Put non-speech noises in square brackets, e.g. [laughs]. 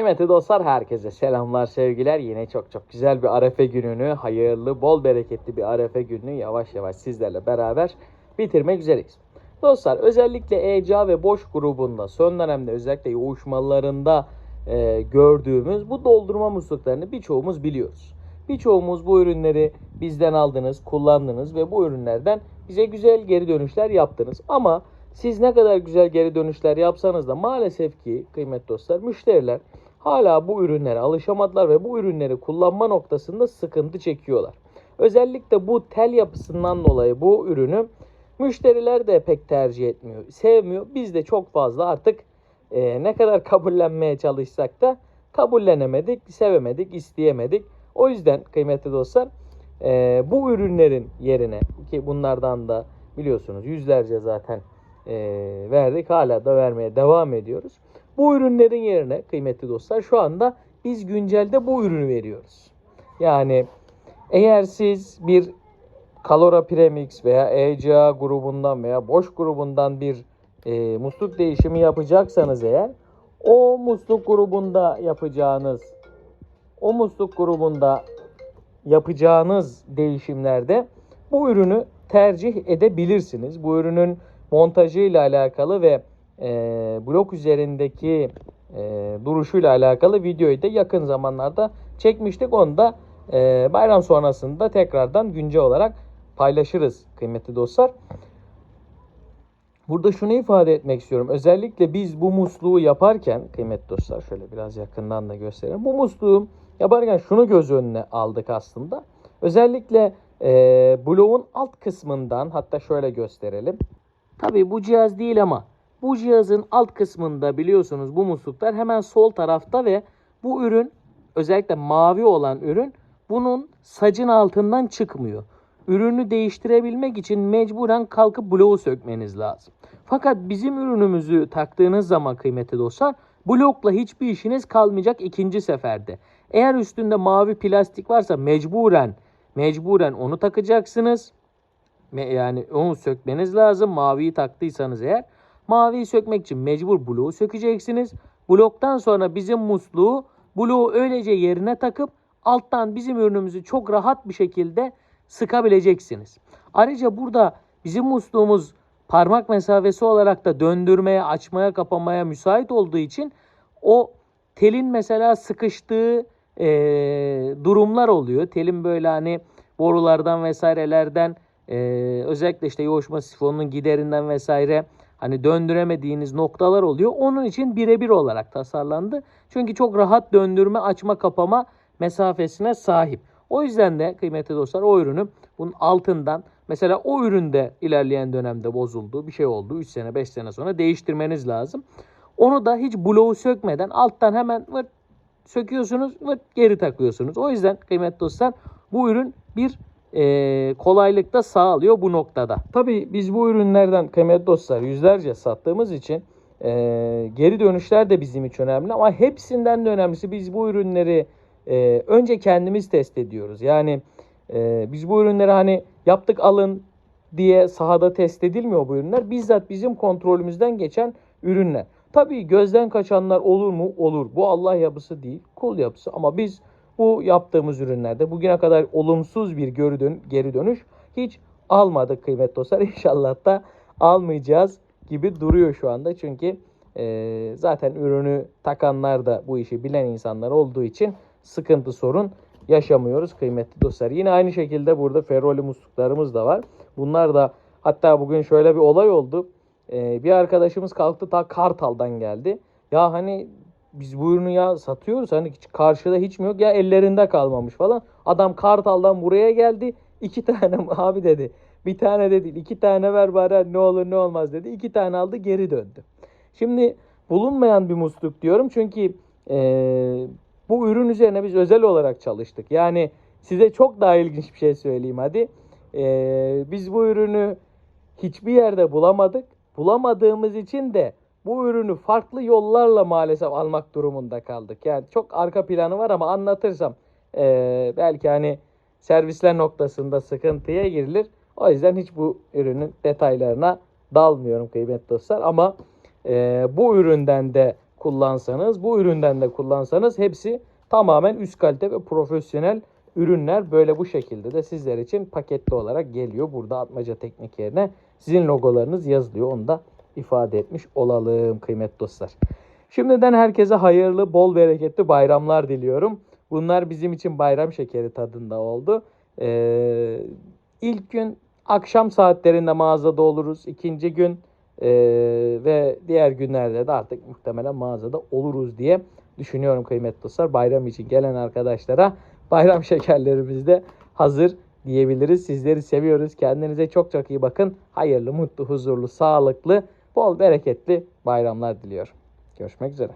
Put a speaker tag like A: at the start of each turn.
A: Kıymetli dostlar herkese selamlar sevgiler. Yine çok çok güzel bir arefe gününü, hayırlı, bol bereketli bir arefe gününü yavaş yavaş sizlerle beraber bitirmek üzereyiz. Dostlar özellikle ECA ve boş grubunda son dönemde özellikle yoğuşmalarında e, gördüğümüz bu doldurma musluklarını birçoğumuz biliyoruz. Birçoğumuz bu ürünleri bizden aldınız, kullandınız ve bu ürünlerden bize güzel geri dönüşler yaptınız. Ama siz ne kadar güzel geri dönüşler yapsanız da maalesef ki kıymetli dostlar müşteriler hala bu ürünlere alışamadılar ve bu ürünleri kullanma noktasında sıkıntı çekiyorlar. Özellikle bu tel yapısından dolayı bu ürünü müşteriler de pek tercih etmiyor, sevmiyor. Biz de çok fazla artık e, ne kadar [laughs] kabullenmeye çalışsak da kabullenemedik, sevemedik, isteyemedik. O yüzden kıymetli dostlar e, bu ürünlerin yerine ki bunlardan da biliyorsunuz yüzlerce zaten e, verdik. Hala da vermeye devam ediyoruz. Bu ürünlerin yerine kıymetli dostlar şu anda biz güncelde bu ürünü veriyoruz. Yani eğer siz bir Kalora Premix veya ECA grubundan veya boş grubundan bir e, musluk değişimi yapacaksanız eğer o musluk grubunda yapacağınız o musluk grubunda yapacağınız değişimlerde bu ürünü tercih edebilirsiniz. Bu ürünün montajıyla alakalı ve e, blok üzerindeki e, duruşuyla alakalı videoyu da yakın zamanlarda çekmiştik. Onu da e, bayram sonrasında tekrardan güncel olarak paylaşırız kıymetli dostlar. Burada şunu ifade etmek istiyorum. Özellikle biz bu musluğu yaparken kıymetli dostlar şöyle biraz yakından da gösterelim. Bu musluğu yaparken şunu göz önüne aldık aslında. Özellikle e, bloğun alt kısmından hatta şöyle gösterelim. Tabii bu cihaz değil ama bu cihazın alt kısmında biliyorsunuz bu musluklar hemen sol tarafta ve bu ürün özellikle mavi olan ürün bunun sacın altından çıkmıyor. Ürünü değiştirebilmek için mecburen kalkıp bloğu sökmeniz lazım. Fakat bizim ürünümüzü taktığınız zaman kıymetli dostlar blokla hiçbir işiniz kalmayacak ikinci seferde. Eğer üstünde mavi plastik varsa mecburen mecburen onu takacaksınız. Yani onu sökmeniz lazım. Maviyi taktıysanız eğer. Maviyi sökmek için mecbur bloğu sökeceksiniz. Bloktan sonra bizim musluğu bloğu öylece yerine takıp alttan bizim ürünümüzü çok rahat bir şekilde sıkabileceksiniz. Ayrıca burada bizim musluğumuz parmak mesafesi olarak da döndürmeye, açmaya, kapamaya müsait olduğu için o telin mesela sıkıştığı e, durumlar oluyor. Telin böyle hani borulardan vesairelerden e, özellikle işte yoğuşma sifonunun giderinden vesaire hani döndüremediğiniz noktalar oluyor. Onun için birebir olarak tasarlandı. Çünkü çok rahat döndürme, açma, kapama mesafesine sahip. O yüzden de kıymetli dostlar o ürünü bunun altından mesela o üründe ilerleyen dönemde bozuldu, bir şey oldu. 3 sene 5 sene sonra değiştirmeniz lazım. Onu da hiç bloğu sökmeden alttan hemen vırt söküyorsunuz ve geri takıyorsunuz. O yüzden kıymetli dostlar bu ürün bir e, kolaylık da sağlıyor bu noktada. Tabii biz bu ürünlerden kıymetli dostlar yüzlerce sattığımız için e, geri dönüşler de bizim için önemli ama hepsinden de önemlisi biz bu ürünleri e, önce kendimiz test ediyoruz. Yani e, biz bu ürünleri hani yaptık alın diye sahada test edilmiyor bu ürünler. Bizzat bizim kontrolümüzden geçen ürünler. Tabii gözden kaçanlar olur mu? Olur. Bu Allah yapısı değil, kul yapısı. Ama biz bu yaptığımız ürünlerde bugüne kadar olumsuz bir geri, dön- geri dönüş hiç almadık kıymetli dostlar. [laughs] İnşallah da almayacağız gibi duruyor şu anda. Çünkü e, zaten ürünü takanlar da bu işi bilen insanlar olduğu için sıkıntı sorun yaşamıyoruz kıymetli dostlar. Yine aynı şekilde burada ferroli musluklarımız da var. Bunlar da hatta bugün şöyle bir olay oldu. Ee, bir arkadaşımız kalktı ta Kartal'dan geldi. Ya hani biz bu ürünü ya satıyoruz hani hiç karşıda hiç mi yok ya ellerinde kalmamış falan. Adam Kartal'dan buraya geldi. iki [laughs] tane abi dedi. Bir tane de iki tane ver bari ne olur ne olmaz dedi. İki tane aldı geri döndü. Şimdi bulunmayan bir musluk diyorum çünkü eee, bu ürün üzerine biz özel olarak çalıştık. Yani size çok daha ilginç bir şey söyleyeyim hadi. Eee, biz bu ürünü hiçbir yerde bulamadık. Bulamadığımız için de bu ürünü farklı yollarla maalesef almak durumunda kaldık. Yani çok arka planı var ama anlatırsam eee, belki hani servisler noktasında sıkıntıya girilir. O yüzden hiç bu ürünün detaylarına dalmıyorum kıymetli dostlar. Ama eee, bu üründen de kullansanız, bu üründen de kullansanız hepsi tamamen üst kalite ve profesyonel ürünler böyle bu şekilde de sizler için paketli olarak geliyor. Burada atmaca teknik yerine sizin logolarınız yazılıyor. Onu da ifade etmiş olalım kıymetli dostlar. Şimdiden herkese hayırlı, bol bereketli bayramlar diliyorum. Bunlar bizim için bayram şekeri tadında oldu. Ee, ilk gün akşam saatlerinde mağazada oluruz. İkinci gün ee, ve diğer günlerde de artık muhtemelen mağazada oluruz diye düşünüyorum kıymetli dostlar. Bayram için gelen arkadaşlara bayram şekerlerimiz de hazır diyebiliriz. Sizleri seviyoruz. Kendinize çok çok iyi bakın. Hayırlı, mutlu, huzurlu, sağlıklı, bol bereketli bayramlar diliyorum. Görüşmek üzere.